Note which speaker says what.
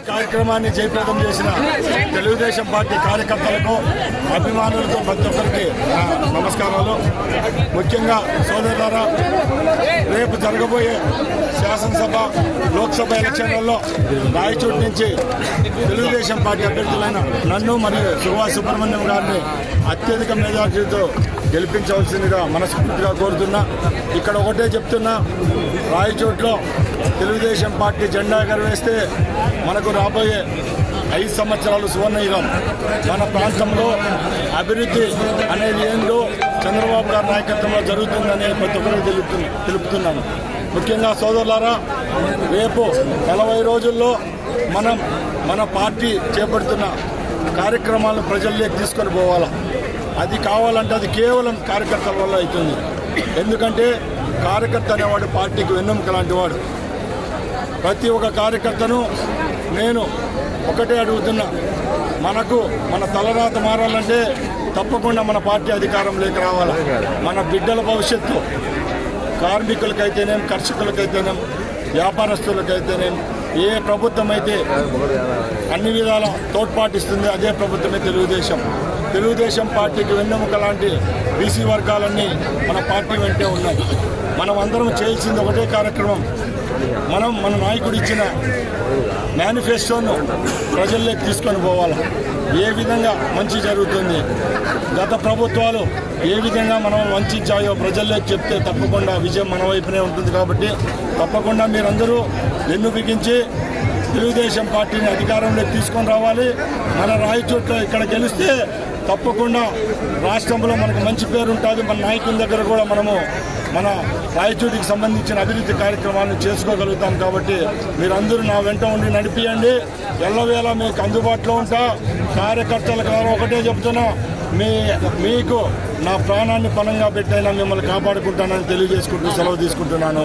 Speaker 1: ఈ కార్యక్రమాన్ని జయప్రదం చేసిన తెలుగుదేశం పార్టీ కార్యకర్తలకు అభిమానులతో ప్రతి ఒక్కరికి నమస్కారాలు. ముఖ్యంగా సోదరులారా రేపు జరగబోయే శాసనసభ లోక్సభ ఎలక్షన్లలో రాయచూట్ నుంచి తెలుగుదేశం పార్టీ అభ్యర్థులైన నన్ను మరియు సుభాష్ సుబ్రహ్మణ్యం గారిని అత్యధిక మెజార్టీతో గెలిపించవలసిందిగా మనస్ఫూర్తిగా కోరుతున్నా. ఇక్కడ ఒకటే చెప్తున్నా రాయచోట్లో తెలుగుదేశం పార్టీ జెండా ఎగరవేస్తే మనకు రాబోయే ఐదు సంవత్సరాలు సువర్ణయుగం. మన ప్రాంతంలో అభివృద్ధి అనేది ఏందో చంద్రబాబు గారి నాయకత్వంలో జరుగుతుందని ప్రతి ఒక్కరికి తెలుపు తెలుపుతున్నాను. ముఖ్యంగా సోదరులారా రేపు నలభై రోజుల్లో మనం మన పార్టీ చేపడుతున్న కార్యక్రమాలను ప్రజల్లోకి తీసుకొని పోవాలా? అది కావాలంటే అది కేవలం కార్యకర్తల వల్ల అవుతుంది. ఎందుకంటే కార్యకర్త అనేవాడు పార్టీకి వెన్నెముక లాంటి వాడు. ప్రతి ఒక్క కార్యకర్తను నేను ఒకటే అడుగుతున్నా. మనకు మన తలరాత మారాలంటే తప్పకుండా మన పార్టీ అధికారంలోకి రావాలి. మన బిడ్డల భవిష్యత్తు. కార్మికులకైతేనేం కర్షకులకైతేనేం వ్యాపారస్తులకైతేనేం ఏ ప్రభుత్వం అయితే అన్ని విధాల తోడ్పాటిస్తుంది అదే ప్రభుత్వమే తెలుగుదేశం. తెలుగుదేశం పార్టీకి వెన్నెముక లాంటి బీసీ వర్గాలన్నీ మన పార్టీ వెంటే ఉన్నాయి. మనం అందరం చేయాల్సింది ఒకటే కార్యక్రమం. మనం మన నాయకుడు ఇచ్చిన మేనిఫెస్టోను ప్రజల్లోకి తీసుకొని పోవాలి? ఏ విధంగా మంచి జరుగుతుంది? గత ప్రభుత్వాలు ఏ విధంగా మనం వంచాయో ప్రజల్లోకి చెప్తే తప్పకుండా విజయం మన వైపునే ఉంటుంది కాబట్టి తప్పకుండా మీరందరూ వెన్ను బిగించి తెలుగుదేశం పార్టీని అధికారంలోకి తీసుకొని రావాలి. మన రాయచోట్ల ఇక్కడ గెలిస్తే తప్పకుండా రాష్ట్రంలో మనకు మంచి పేరు ఉంటుంది. మన నాయకుల దగ్గర కూడా మనము మన రాయచోటికి సంబంధించిన అభివృద్ధి కార్యక్రమాలను చేసుకోగలుగుతాం కాబట్టి మీరందరూ నా వెంట ఉండి నడిపియండి. ఎల్లవేళ మీకు అందుబాటులో ఉంటా. కార్యకర్తల ద్వారా ఒకటే చెప్తున్నా. మీ మీకు నా ప్రాణాన్ని పణంగా పెట్టైనా మిమ్మల్ని కాపాడుకుంటానని తెలియజేసుకుంటూ సెలవు తీసుకుంటున్నాను.